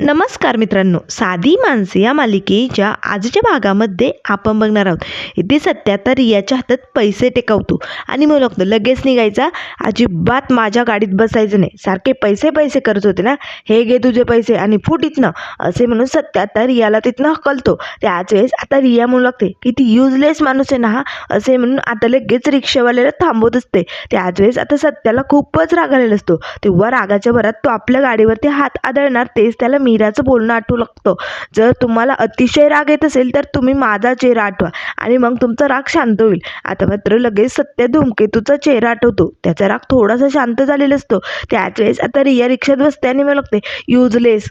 नमस्कार मित्रांनो साधी माणसे या मालिकेच्या आजच्या भागामध्ये आपण बघणार आहोत. इथे सत्या तर रियाच्या हातात पैसे टेकवतो आणि मग लागतो लगेच निघायचा. अजिबात माझ्या गाडीत बसायचं नाही. सारखे पैसे पैसे करत होते ना. हे घे तुझे पैसे आणि फुट इथनं. असे म्हणून सत्या तर रियाला तिथनं हकलतो. त्याच वेळेस आता रिया म्हणू लागते किती युजलेस माणूस आहे ना हा. असे म्हणून आता लगेच रिक्षावाल्याला थांबवत असते. त्याच वेळेस आता सत्याला खूपच राग आलेला असतो तेव्हा रागाच्या भरात तो आपल्या गाडीवरती हात आदळणार तेच त्याला मीराचं बोलणं आठवू लागतं. जर तुम्हाला अतिशय राग येत असेल तर तुम्ही माझा चेहरा आठवा आणि मग तुमचा राग शांत होईल. आता मात्र लगेच सत्य धूमकेतूचा चेहरा आठवतो. त्याचा राग थोडासा शांत झालेला असतो. त्याच वेळेस आता रिया रिक्षात बसते आणि मला लागते युजलेस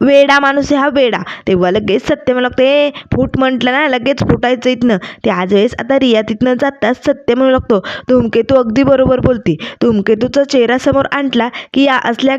वेडा माणूस आहे हा वेडा. तेव्हा लगेच सत्य म्हणू लागते ए फूट म्हटलं ना लगेच फुटायचं इथनं. त्याच वेळेस आता रिया तिथनं जाताच सत्य म्हणू लागतो धूमकेतू अगदी बरोबर बोलती. धूमकेतूचा चेहरा समोर आणला की या असल्या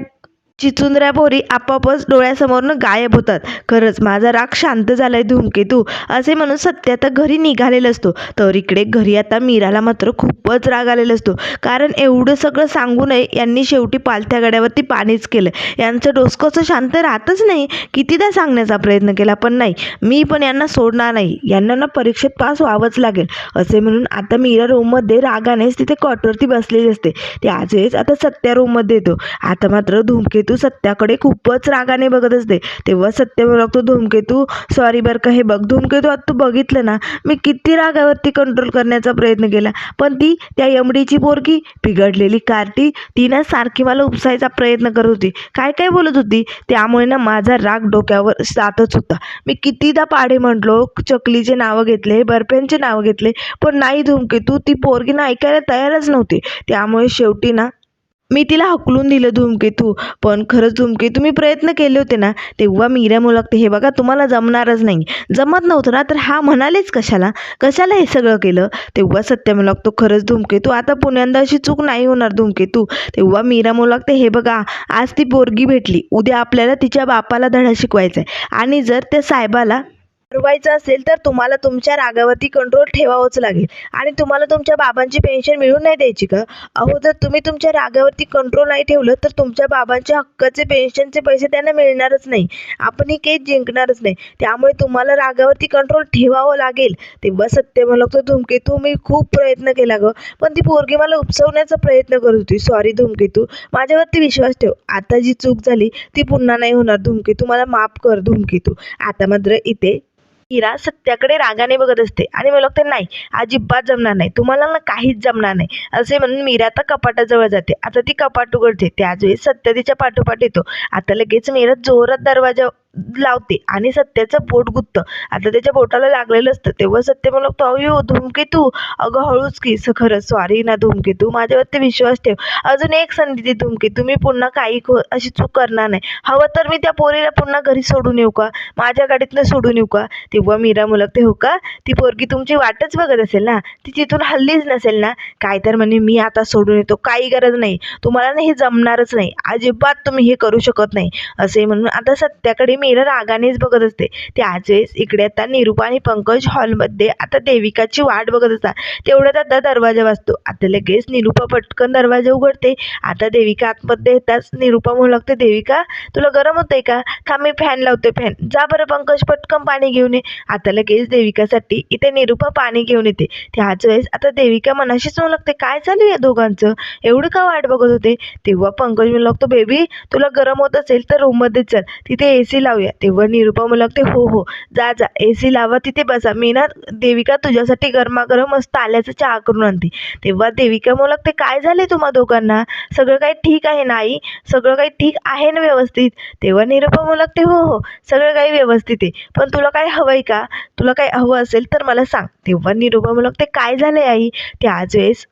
चिचुंदऱ्या पोरी आपोआपच डोळ्यासमोरनं गायब होतात. खरंच माझा राग शांत झालाय धूमकेतू. असे म्हणून सत्य आता घरी निघालेला असतो. तर इकडे घरी आता मीराला मात्र खूपच राग आलेला असतो. कारण एवढं सगळं सांगू नये यांनी शेवटी पालथ्या गाड्यावरती पाणीच केलं. यांचं डोसकंचं शांत राहतच नाही. कितीदा सांगण्याचा प्रयत्न केला पण नाही. मी पण यांना सोडणार नाही. यांना ना परीक्षेत पास व्हावंच लागेल. असे म्हणून आता मीरा रूममध्ये रागानेच तिथे कॉटवरती बसलेली असते. ते वेळेस आता सत्या रूममध्ये येतो. आता मात्र धूमकेतू सत्याकडे खूपच रागाने बघत असते. तेव्हा सत्य बघतो धूमकेतू सॉरी बरं का हे बघ धूमकेतू आता तू बघितलं ना मी किती रागावरती कंट्रोल करण्याचा प्रयत्न केला. पण ती त्या यमडीची पोरगी बिघडलेली कार्टी ती ना सारखी मला उपसायचा प्रयत्न करत होती. काय काय बोलत होती? त्यामुळे ना माझा राग डोक्यावर जातच होता. मी कितीदा पाढे म्हटलो चकलीचे नावं घेतले बर्फ्यांचे नावं घेतले पण नाही धूमकेतू ती पोरगी ना ऐकायला तयारच नव्हती. त्यामुळे शेवटी ना मी तिला हकलून दिलं धूमकेतू पण खरंच धूमकेतू मी प्रयत्न केले होते ना तेव्हा मीरा मुलगते हे बघा तुम्हाला जमणारच नाही. जमत नव्हतं ना तर हा म्हणालेच कशाला? कशाला हे सगळं केलं? तेव्हा सत्य मुलगतो खरंच धूमकेतू आता पुण्यांदा अशी चूक नाही होणार धूमकेतू तेव्हा मीरा मुलगते हे बघा आज ती पोरगी भेटली उद्या आपल्याला तिच्या बापाला धडा शिकवायचा आहे आणि जर त्या साहेबाला ठरवायचं असेल तर तुम्हाला तुमच्या रागावरती कंट्रोल ठेवावंच लागेल. आणि तुम्हाला तुमच्या बाबांची पेन्शन मिळून नाही द्यायची का? अहो जर तुम्ही तुमच्या रागावरती कंट्रोल नाही ठेवलं तर तुमच्या बाबांच्या हक्काचे पेन्शनचे पैसे त्यांना मिळणारच नाही. आपण ही केस जिंकणारच नाही. त्यामुळे तुम्हाला रागावरती कंट्रोल ठेवावं लागेल. तेव्हा सत्य मला तर धूमकेतू मी खूप प्रयत्न केला गं. पण ती पोरगी मला उपसवण्याचा प्रयत्न करत होती. सॉरी धूमकेतू. माझ्यावरती विश्वास ठेव. आता जी चूक झाली ती पुन्हा नाही होणार. धूमकेतू मला माफ कर धूमकेतू. आता मात्र इथे मीरा सत्याकडे रागाने बघत असते. आणि मला लागते नाही अजिबात जमणार नाही. तुम्हाला ना काहीच जमणार नाही. असे म्हणून मीरा आता कपाटाजवळ जाते. आता ती कपाट उघडते. त्याच वेळेस सत्य तिच्या पाठोपाठ येतो. आता लगेच मीरा जोरात दरवाजा लावते. आणि सत्याचं बोट गुत्तं. आता त्याच्या बोटाला लागलेलं असतं. तेव्हा सत्य मला लागतो अयो धूमकेतू अगं हळूच की. खरं सॉरी ना धूमकेतू माझ्यावरती विश्वास ठेव. अजून एक संधी दे धूमकेतू मी पुन्हा काही अशी चूक करणार नाही. हवं तर मी त्या पोरीला पुन्हा घरी सोडून येऊ का? माझ्या गाडीतनं सोडून येऊ का? तेव्हा मीरा मुलगते हो का? ती पोरगी तुमची वाटच बघत असेल ना? ती तिथून हल्लीच नसेल ना? काय तर म्हणे मी आता सोडून येतो. काही गरज नाही. तुम्हाला ना हे जमणारच नाही. अजिबात तुम्ही हे करू शकत नाही. असे म्हणून आता सत्याकडे मीरा रागानेच बघत असते. त्याच वेळेस इकडे आता निरूपा आणि पंकज हॉलमध्ये आता देविकाची वाट बघत असतात. तेवढ्यात आता दरवाजा वाजतो. आता लगेच निरूपा पटकन दरवाजा उघडते. आता देविका आतमध्ये येताच निरूपा म्हणू लागते देविका तुला गरम होतंय का? थांब मी फॅन लावते फॅन जा बरं पंकज पटकन पाणी घेऊन ये. आता लगेच देविकासाठी इथे निरूपा पाणी घेऊन येते. त्याच वेळेस आता देविका मनाशीच म्हणू लागते काय चालू या दोघांचं? एवढं का वाट बघत होते? तेव्हा पंकज म्हणू लागतो बेबी तुला गरम होत असेल तर रूममध्ये चल. तिथे ए सी जाऊया. तेव्हा निरूपा म्हणू हो हो जा जा ए सी लावा तिथे बसा. मी ना देविका तुझ्यासाठी गरमागरम मस्त आल्याचं चहा करून आणते. तेव्हा देविका म्हणू लागते काय झाले तुम्हा दोघांना? सगळं काही ठीक आहे ना आई? सगळं काही ठीक आहे ना व्यवस्थित? तेव्हा निरूपा म्हणू लागते हो हो सगळं काही व्यवस्थित आहे. पण तुला काय हवं आहे का? तुला काय हवं असेल तर मला सांग. तेव्हा निरूपा म्हणू लागते काय झालंय आई? त्याच वेळेस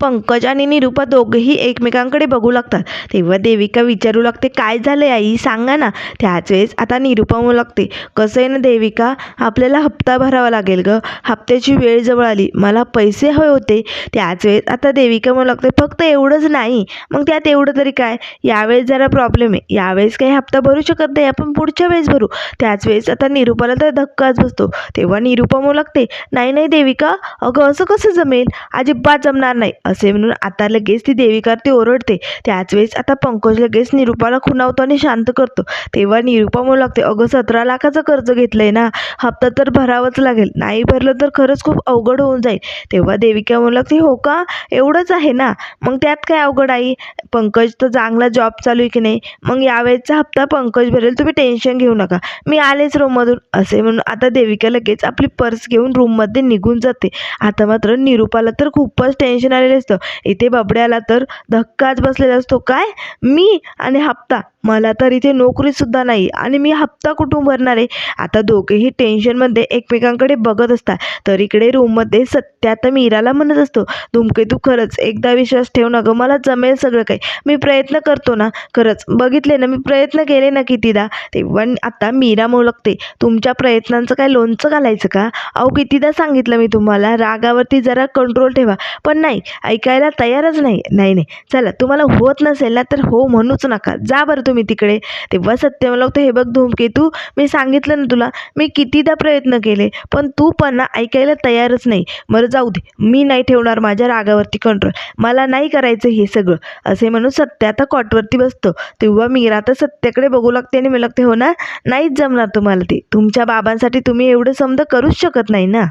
पंकज आणि निरुपा दोघेही एकमेकांकडे बघू लागतात. तेव्हा देविका विचारू लागते काय झालंय आई? सांगा ना. त्याच वेळेस आता निरुपा म्हणू लागते कसं आहे ना देविका? आपल्याला हप्ता भरावा लागेल ग. हप्त्याची वेळ जवळ आली. मला पैसे हवे होते. त्याच वेळेस आता देविका म्हणू लागते फक्त एवढंच नाही. मग त्यात एवढं तरी काय? यावेळेस जरा प्रॉब्लेम आहे. यावेळेस काही हप्ता भरू शकत नाही. आपण पुढच्या वेळेस भरू. त्याच वेळेस आता निरुपाला तर धक्काच बसतो. तेव्हा निरुपा म्हणू लागते नाही नाही देविका. अगं असं कसं जमेल? अजिबात जमणार नाही. असे म्हणून आता लगेच ती देविकावरती ओरडते. त्याच वेळेस आता पंकज लगेच निरुपाला खुणावतो आणि शांत करतो. तेव्हा निरुपा म्हणू लागते अगं सतरा लाखाचं कर्ज घेतलंय ना हप्ता तर भरावाच लागेल. नाही भरलं तर खरंच खूप अवघड होऊन जाईल. तेव्हा देविका म्हणू लागते हो का? एवढंच आहे ना? मग त्यात काय अवघड आई पंकज तर चांगला जॉब चालू आहे की नाही? मग यावेळेचा हप्ता पंकज भरेल तुम्ही टेन्शन घेऊ नका. मी आलेच रूममधून असे म्हणून आता देविका लगेच आपली पर्स घेऊन रूममध्ये निघून जाते. आता मात्र निरुपाला तर खूपच टेन्शन आलेलं असतं. इथे बाबड्याला तर धक्काच बसलेला असतो. काय? मी आणि हप्ता. मला तर इथे नोकरीसुद्धा नाही आणि मी हप्ता कुठून भरणार आहे? आता दोघेही टेन्शनमध्ये एकमेकांकडे बघत असतात. तर इकडे रूममध्ये सत्या तर मीराला म्हणत असतो धुमके तू खरंच एकदा विश्वास ठेव ना गं मला जमेल सगळं काही. मी प्रयत्न करतो ना. खरंच बघितले ना मी प्रयत्न केले ना कितीदा. तेव्हा आता मीरा मोलकते तुमच्या प्रयत्नांचं काय लोणचं घालायचं का? अहो कितीदा सांगितलं मी तुम्हाला रागावरती जरा कंट्रोल ठेवा. पण नाही ऐकायला तयारच नाही. नाही नाही चला तुम्हाला होत नसेल ना तर हो म्हणूच नका. जा बरं तुम्ही. मी तिकडे. तेव्हा सत्य मला होतं हे बघ धूमकेतू मी सांगितलं ना तुला मी कितीदा प्रयत्न केले पण तू पण ना ऐकायला तयारच नाही. बरं जाऊ दे. मी नाही ठेवणार माझ्या रागावरती कंट्रोल मला नाही करायचं हे सगळं. असे म्हणून सत्य आता कॉटवरती बसतो. तेव्हा मीरा आता सत्याकडे बघू लागते आणि मी लागते हो ना नाहीच जमणार तुम्हाला ते. तुमच्या बाबांसाठी तुम्ही एवढं समजा करूच शकत नाही ना.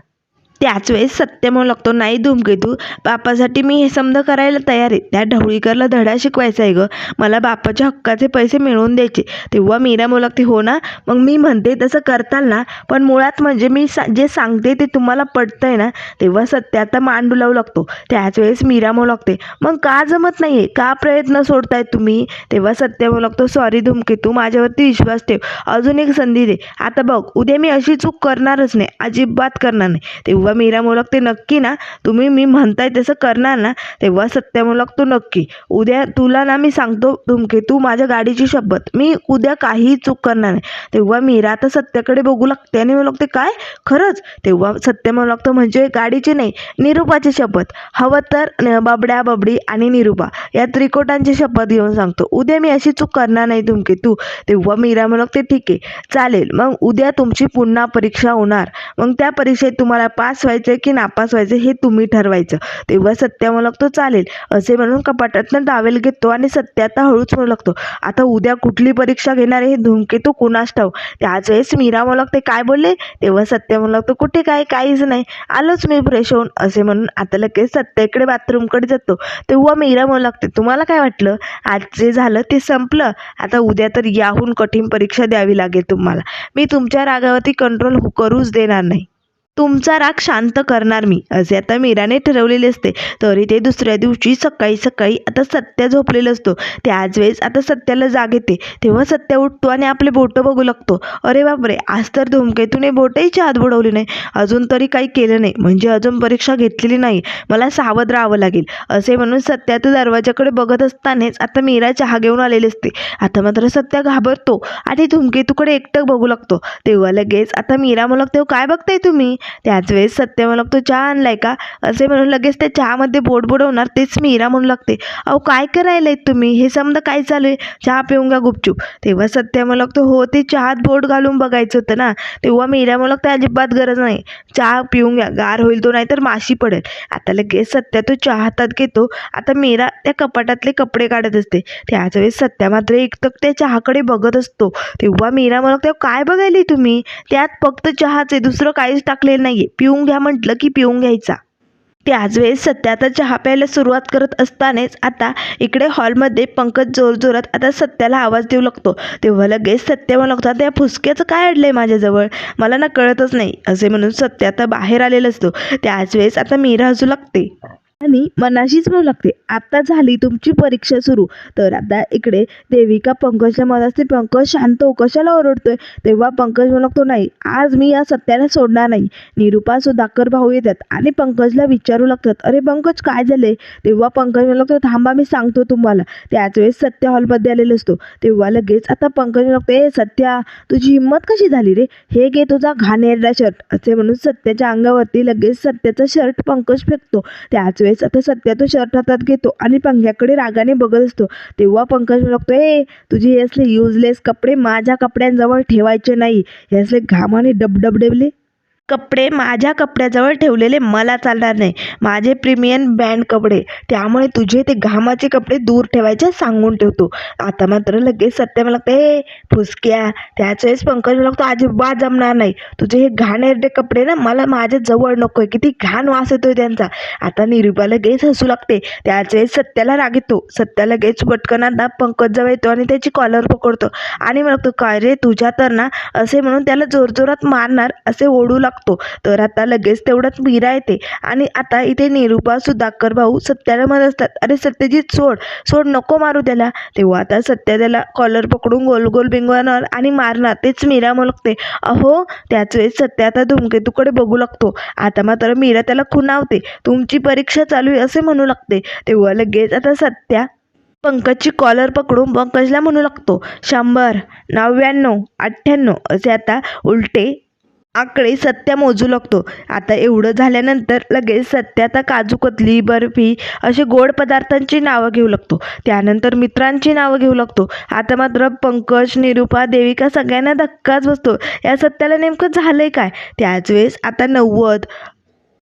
त्याच वेळेस सत्य म्हणू लागतो नाही धूमकेतू बापासाठी मी हे समजा करायला तयार आहे. त्या ढवळीकरला धडा शिकवायचा आहे गं. मला बापाच्या हक्काचे पैसे मिळवून द्यायचे. तेव्हा मीरा म्हणू लागते हो ना मग मी म्हणते तसं करताल ना पण मुळात म्हणजे मी सा जे सांगते ते तुम्हाला पटतंय ना? तेव्हा सत्य आता मान लागतो. त्याच वेळेस मीरा म्हणू लागते मग का जमत नाही आहे का प्रयत्न सोडताय तुम्ही? तेव्हा सत्य म्हणू लागतो सॉरी धूमकेतू माझ्यावरती विश्वास ठेव. अजून एक संधी दे. आता बघ उद्या मी अशी चूक करणारच नाही. अजिबात करणार नाही. तेव्हा मीरा मीरामोलक ते नक्की ना तुम्ही मी म्हणताय तसं करणार ना तेव्हा सत्यमोलक तू नक्की. उद्या तुला ना मी सांगतो धुमकेतू माझ्या गाडीची शपथ. मी उद्या काहीही चूक करणार नाही. तेव्हा मीरा आता सत्याकडे बघू लागते. आणि म्हणू ते काय? खरंच. तेव्हा सत्य म्हणू लागतं म्हणजे गाडीची नाही निरूपाची शपथ. हवं तर बाबड्या बाबडी बबडी आणि निरूपा या त्रिकोटांची शपथ घेऊन सांगतो. उद्या मी अशी चूक करणार नाही धुमकेतू तेव्हा मीरा म्हणू ते ठीक आहे. चालेल. मग उद्या तुमची पुन्हा परीक्षा होणार. मग त्या परीक्षेत तुम्हाला पास व्हायचं की नापास व्हायचं हे तुम्ही ठरवायचं. तेव्हा सत्या म्हणू लागतो चालेल. असे म्हणून कपाटातनं डावेल घेतो आणि सत्या आता हळूच म्हणू लागतो. आता उद्या कुठली परीक्षा घेणार आहे हे धुमकेतू कुणास ठाव त्याच वेळेस मीरा म्हणू लागते काय बोलले? तेव्हा सत्य म्हणू लागतो कुठे काय? काहीच नाही. आलोच मी फ्रेश होऊन. असे म्हणून आता लगेच सत्याकडे बाथरूमकडे जातो. तेव्हा मीरा म्हणू लागते तुम्हाला काय वाटलं? आज जे झालं ते संपलं. आता उद्या तर याहून कठीण परीक्षा द्यावी लागेल तुम्हाला. मी तुमच्या रागावरती कंट्रोल करूच देणार नाही. तुमचा राग शांत करणार मी. असे आता मीराने ठरवलेले असते. तरी ते दुसऱ्या दिवशी सकाळी सकाळी आता सत्या झोपलेलं असतो. त्याच वेळेस आता सत्याला जाग येते. तेव्हा सत्या उठतो आणि आपले बोटं बघू लागतो. अरे बापरे! आज तर धुमकेतूने बोटही चहात बुडवली नाही. अजून तरी काही केलं नाही. म्हणजे अजून परीक्षा घेतलेली नाही. मला सावध राहावं लागेल. असे म्हणून सत्या तर दरवाजाकडे बघत असतानाच आता मीरा चहा घेऊन आलेली असते. आता मात्र सत्या घाबरतो आणि धुमकेतूकडे एकटक बघू लागतो. तेव्हा लगेच आता मीरा म्हणू लागते काय बघताय तुम्ही? त्याच वेळेस सत्य म्हणू लागतो चहा आणलाय का? असे म्हणून लगेच त्या चहामध्ये बोट बुडवणार तेच मीरा म्हणू लागते. अहो काय करायला तुम्ही? हे समजा काय चालू आहे चहा पिऊन घ्या गुपचूप. तेव्हा सत्य म्हणू लागतो हो ते चहात बोट घालून बघायचं होतं ना. तेव्हा मीरा म्हणू लागते अजिबात गरज नाही. चहा पिऊन घ्या. गार होईल तो नाहीतर माशी पडेल. आता लगेच सत्या तो चहा हातात घेतो. आता मीरा त्या कपाटातले कपडे काढत असते. त्याच वेळेस सत्या मात्र एकटक त्या चहाकडे बघत असतो. तेव्हा मीरा म्हणू लागते काय बघायली तुम्ही? त्यात फक्त चहाचे दुसरं काहीच नाही पिऊन घ्या म्हटलं की पिऊन घ्यायचा. त्याच वेळेस सत्या आता चहा प्यायला सुरुवात करत असतानाच आता इकडे हॉलमध्ये पंकज जोरजोरात आता सत्याला आवाज देऊ लागतो. तेव्हा लगेच सत्य म्हणू लागतो आता या फुसक्याचं काय अडलंय माझ्याजवळ? मला ना कळतच नाही. असे म्हणून सत्य आता बाहेर आलेलं असतो. त्याच वेळेस आता मीरा हसू लागते. आणि मनाशीच म्हणू लागते. आता झाली तुमची परीक्षा सुरू. तर आता इकडे देविका पंकजच्या मनात असते पंकज शांत हो, कशाला ओरडतोय? तेव्हा पंकज म्हणू लागतो नाही. आज मी या सत्याला सोडणार नाही. निरुपा सुधाकर भाऊ येतात आणि पंकजला विचारू लागतात. अरे पंकज काय झाले तेव्हा पंकज म्हणू लागतो थांबा मी सांगतो तुम्हाला. त्याच वेळेस सत्य हॉलमध्ये आलेलो असतो. तेव्हा लगेच आता पंकज म्हणू लागतो ए सत्या तुझी हिंमत कशी झाली रे? हे घे तुझा घाणेरडा शर्ट असे म्हणून सत्याच्या अंगावरती लगेच सत्याचा शर्ट पंकज फेकतो. त्याच वेळेस आता सत्या तो शर्ट हातात घेतो आणि पंख्याकडे रागाने बघत असतो. तेव्हा पंकज बघतो लागतो ए तुझे हे असले युजलेस कपडे माझ्या कपड्यांजवळ ठेवायचे नाही. हे असले घामाने डबडबडेबले. कपडे माझ्या कपड्याजवळ ठेवलेले मला चालणार नाही. माझे प्रीमियम ब्रँड कपडे. त्यामुळे तुझे ते घामाचे कपडे दूर ठेवायचे सांगून ठेवतो. आता मात्र लगेच सत्य मला ए फुसक्या. त्याच वेळेस पंकज मला लागतो अजिबात जमणार नाही. तुझे हे घाणेरडे कपडे ना मला माझ्या जवळ नको आहे किती घाण वास येतोय त्यांचा. आता निरुपा लगेच हसू लागते. त्याच वेळेस सत्याला राग येतो. सत्या लगेच पटकनांना पंकज जवळ येतो आणि त्याची कॉलर पकडतो. आणि म्हणतो काय रे तुझ्या तर ना असे म्हणून त्याला जोरजोरात मारणार असे ओढू लागतो तर आता लगेच तेवढ्यात मीरा येते. आणि आता इथे निरुपा सुधाकर भाऊ सत्याला म्हणत असतात अरे सत्यजित सोड. सोड नको मारू त्याला. तेव्हा आता सत्या त्याला कॉलर पकडून गोल गोल बिंगवणार आणि मारणार. तेच मीरा मुलगते अहो त्याच वेळेस सत्या आता धूमकेतूकडे बघू लागतो. आता मात्र मीरा त्याला खुणावते. तुमची परीक्षा चालू आहे असे म्हणू लागते. तेव्हा लगेच आता सत्या पंकजची कॉलर पकडून पंकजला म्हणू लागतो शंभर नव्याण्णव अठ्ठ्याण्णव असे आता उलटे आकडे सत्या मोजू लागतो. आता एवढं झाल्यानंतर लगेच सत्या आता काजू कतली बर्फी असे गोड पदार्थांची नावं घेऊ लागतो. त्यानंतर मित्रांची नावं घेऊ लागतो. आता मात्र पंकज निरुपा देविका सगळ्यांना धक्काच बसतो. या सत्याला नेमकं झालं आहे काय? त्याच वेळेस आता नव्वद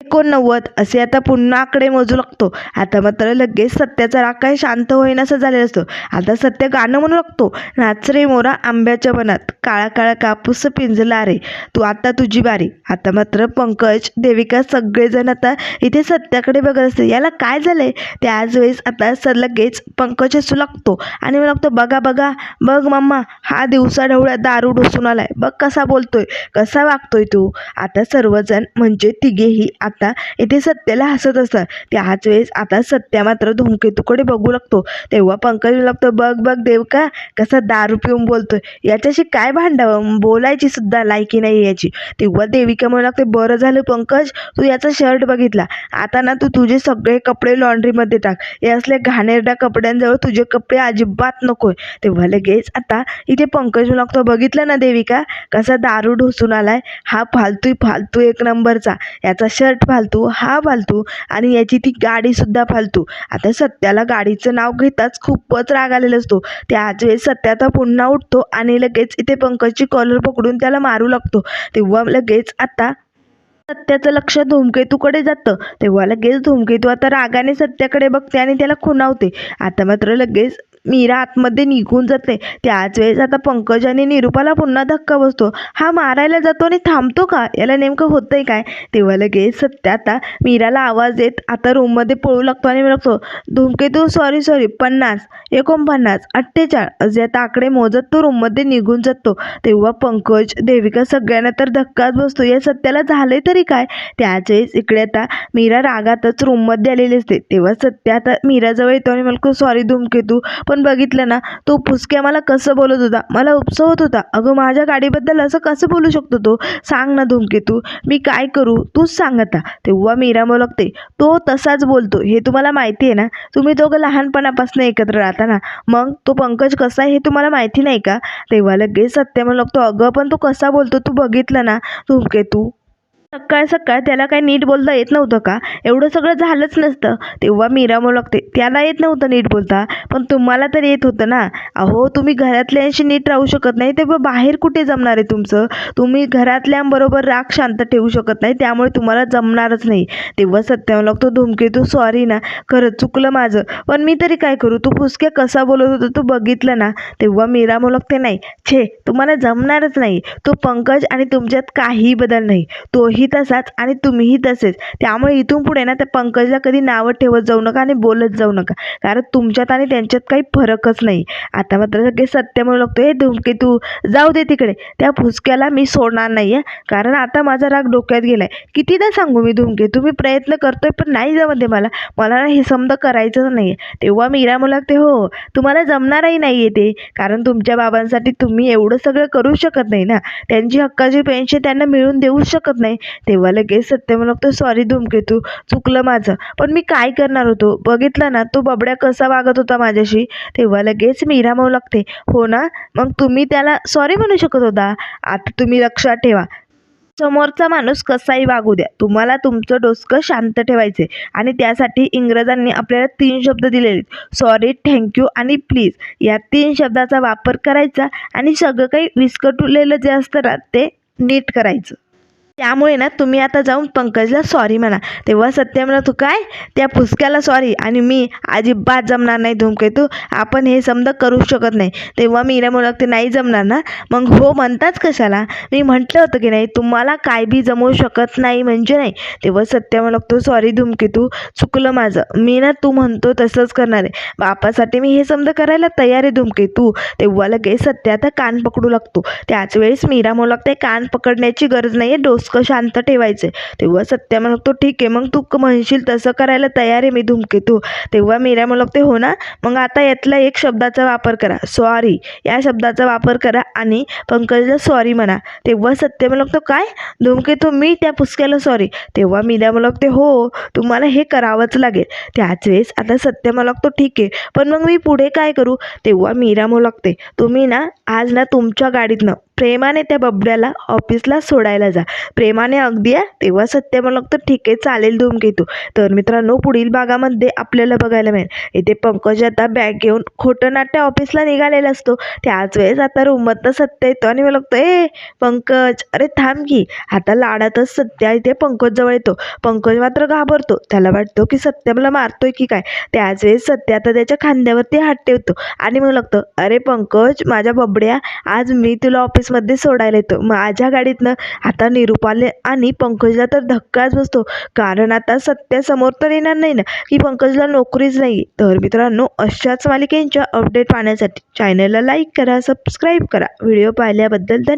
एकोणनव्वद असे आता पुन्हा आकडे मोजू लागतो. आता मात्र लगेच सत्याचा राग काय शांत होईनासं झालेलं असतं. आता सत्य गाणं म्हणू लागतो. नाच रे मोरा आंब्याच्या मनात काळा काळा कापूस पिंजला रे. तू आता तुझी बारी. आता मात्र पंकज देविका सगळेजण आता इथे सत्याकडे बघत असते याला काय झालंय? त्याच वेळेस आता स लगेच पंकज हसू लागतो. आणि मला लागतो बघा बघा बघ मम्मा हा दिवसा ढवळ्या दारू ढोसून आलाय. बघ कसा बोलतोय कसा वागतोय तू? आता सर्वजण म्हणजे तिघेही आता आता इथे सत्याला हसत असतात. त्याच वेळेस आता सत्या मात्र धूमकेतूकडे बघू लागतो. तेव्हा पंकज लागतो बघ बघ देवका कसा दारू पिऊन बोलतोय. याच्याशी काय भांडावं? बोलायची सुद्धा लायकी नाही याची. तेव्हा देविका म्हणू लागते बरं झालं पंकज तू याचा शर्ट बघितला. आता ना तू तुझे सगळे कपडे लॉन्ड्रीमध्ये टाक. या असल्या घाणेरड्या कपड्यांजवळ तुझे कपडे अजिबात नकोय. तेव्हा लगेच आता इथे पंकज म्हणू लागतो बघितलं ना देविका कसा दारू ढोसून आलाय? हा फालतू फालतू एक नंबरचा. याचा शर्ट फालतू हा फालतू आणि याची ती गाडीसुद्धा फालतू. आता सत्याला गाडीचं नाव घेताच खूपच राग आलेला असतो. त्याच वेळेस सत्या आता पुन्हा उठतो आणि लगेच इथे पंकजची कॉलर पकडून त्याला मारू लागतो. तेव्हा लगेच आता सत्याचं लक्ष धूमकेतूकडे जातं. तेव्हा लगेच धूमकेतू आता रागाने सत्याकडे बघते आणि त्याला खुणावते. आता मात्र लगेच मीरा आतमध्ये निघून जाते. त्याच वेळेस आता पंकज आणि निरुपाला पुन्हा धक्का बसतो. हा मारायला जातो आणि थांबतो का? याला नेमकं होतंय काय? तेव्हा लगेच सत्या आता मीराला आवाज देत आता रूममध्ये पळू लागतो आणि लागतो धूमकेतू सॉरी सॉरी पन्नास एकोणपन्नास अठ्ठेचाळ. असे आता आकडे मोजत तो रूममध्ये निघून जातो. तेव्हा पंकज देविका सगळ्यांना तर धक्काच बसतो. या सत्याला झालंय तरी काय? त्याच वेळेस इकडे आता मीरा रागातच रूममध्ये आलेली असते. तेव्हा सत्या आता मीराजवळ येतो आणि मला सॉरी धूमकेतू पण बघितलं ना तो फुसक्या मला कसं बोलत होता? मला उपसवत होता अगं माझ्या गाडीबद्दल असं कसं बोलू शकतो तो? सांग ना धूमकेतू मी काय करू? तूच सांग आता. तेव्हा मीरा लागते तो तसाच बोलतो. हे तुम्हाला माहिती आहे ना? तुम्ही दोघं लहानपणापासून एकत्र राहता ना? मग तो पंकज कसा आहे हे तुम्हाला माहिती नाही का? तेव्हा लगेच सत्य लागतो अगं पण तो कसा बोलतो? तू बघितलं ना? धूमकेतू सकाळ सकाळ त्याला काही नीट बोलता येत नव्हतं का? एवढं सगळं झालंच नसतं. तेव्हा मीरा म्हणू लागते त्याला येत नव्हतं नीट बोलता. पण तुम्हाला तर येत होतं ना? अहो तुम्ही घरातल्यांशी नीट राहू शकत नाही तेव्हा बाहेर कुठे जमणार आहे तुमचं? तुम्ही घरातल्यांबरोबर राग शांत ठेवू शकत नाही त्यामुळे तुम्हाला जमणारच नाही. तेव्हा सत्यावर लागतो धुमकेतू सॉरी ना. खरंच चुकलं माझं. पण मी तरी काय करू? तू फुसक्या कसा बोलत होता तू बघितलं ना? तेव्हा मीरा म्हणू लागते नाही. छे तुम्हाला जमणारच नाही. तो पंकज आणि तुमच्यात काहीही बदल नाही. तोही तोही तसाच आणि तुम्हीही तसेच. त्यामुळे इथून पुढे ना त्या पंकजला कधी नावं ठेवत जाऊ नका आणि बोलत जाऊ नका. कारण तुमच्यात आणि त्यांच्यात काही फरकच नाही. आता मात्र सगळे सत्य म्हणू लागतो हे धुमके तू जाऊ दे तिकडे. त्या फुसक्याला मी सोडणार नाही आहे कारण आता माझा राग डोक्यात गेलाय. कितीदा सांगू मी धुमके? तुम्ही प्रयत्न करतोय पण नाही जमत मला. मला ना हे समजा करायचंच नाही तेव्हा मीरा मला लागते हो तुम्हाला जमणारही नाही आहे ते. कारण तुमच्या बाबांसाठी तुम्ही एवढं सगळं करू शकत नाही ना. त्यांची हक्काची पेन्शन त्यांना मिळून देऊ शकत नाही. तेव्हा लगेच सत्य लागतो सॉरी धूमकेतू चुकलं माझं. पण मी काय करणार होतो? बघितलं ना तो बबड्या कसा वागत होता माझ्याशी? तेव्हा लगेच मीरा म्हणू लागते हो ना मग तुम्ही त्याला सॉरी म्हणू शकत होता? आता तुम्ही लक्षात ठेवा. समोरचा माणूस कसाही वागू द्या. तुम्हाला तुमचं डोसकं शांत ठेवायचे आणि त्यासाठी इंग्रजांनी आपल्याला तीन शब्द दिलेले सॉरी थँक्यू आणि प्लीज या तीन शब्दाचा वापर करायचा आणि सगळं काही विस्कटलेलं जे असतं ना ते नीट करायचं. त्यामुळे ना तुम्ही आता जाऊन पंकजला सॉरी म्हणा. तेव्हा सत्य म्हणा तू काय? त्या फुसक्याला सॉरी आणि मी अजिबात जमणार नाही धूमकेतू. आपण हे समजा करू शकत नाही. तेव्हा मीरा म्हणू लागते नाही जमणार ना. मग हो म्हणताच कशाला? मी म्हटलं होतं की नाही तुम्हाला काय बी जमवू शकत नाही म्हणजे नाही. तेव्हा सत्य म्हणू लागतो सॉरी धूमकेतू चुकलं माझं. मी ना तू म्हणतो तसंच करणार आहे. बापासाठी मी हे समजा करायला तयार आहे धूमकेतू. तेव्हा लगेच सत्य आता कान पकडू लागतो. त्याच वेळेस मीरा म्हणू लागते कान पकडण्याची गरज नाही आहे डोसकं शांत ठेवायचं तेव्हा सत्य म्हणतो ठीक आहे मग तू म्हणशील तसं करायला तयार आहे मी धूमकेतू. तेव्हा मीरा म्हणू हो ना मग आता यातला एक शब्दाचा वापर करा सॉरी या शब्दाचा वापर करा आणि पंकजला सॉरी म्हणा. तेव्हा सत्य म्हणतो काय? धूमकेतू मी त्या पुसक्याला सॉरी तेव्हा मीरा म्हणते हो तुम्हाला हे करावंच लागेल. त्याच वेळेस आता सत्य म्हणतो ठीक आहे पण मग मी पुढे काय करू? तेव्हा मीरा म्हणते तुम्ही ना आज ना तुमच्या गाडीतनं प्रेमाने त्या बबड्याला ऑफिसला सोडायला जा. प्रेमाने अगदी या तेव्हा सत्य मला तर ठीक आहे चालेल धूमकेतू. तर मित्रांनो पुढील भागामध्ये आपल्याला बघायला मिळेल. इथे पंकज आता बॅग घेऊन खोटं नाट्य ऑफिसला निघालेला असतो. त्याच वेळेस आता रूममधनं सत्य येतो आणि मला लागतो ए पंकज अरे थांब की. आता लाडातच सत्या इथे पंकज जवळ येतो. पंकज मात्र घाबरतो. त्याला वाटतो की सत्य मला मारतोय की काय? त्याच वेळेस सत्य आता त्याच्या खांद्यावरती हात ठेवतो आणि मग लागतं अरे पंकज माझ्या बबड्या आज मी तुला ऑफिसमध्ये सोडायला येतो. माझ्या गाडीतनं आता निरुपाले आणि पंकजला तर धक्काच बसतो. कारण आता सत्य समोर तर येणार नाही ना. की पंकजला नोकरीच नाही. तर मित्रांनो अशाच मालिकेंच्या अपडेट पाहण्यासाठी चॅनलला लाईक करा सबस्क्राईब करा. व्हिडिओ पाहिल्याबद्दल धन्यवाद.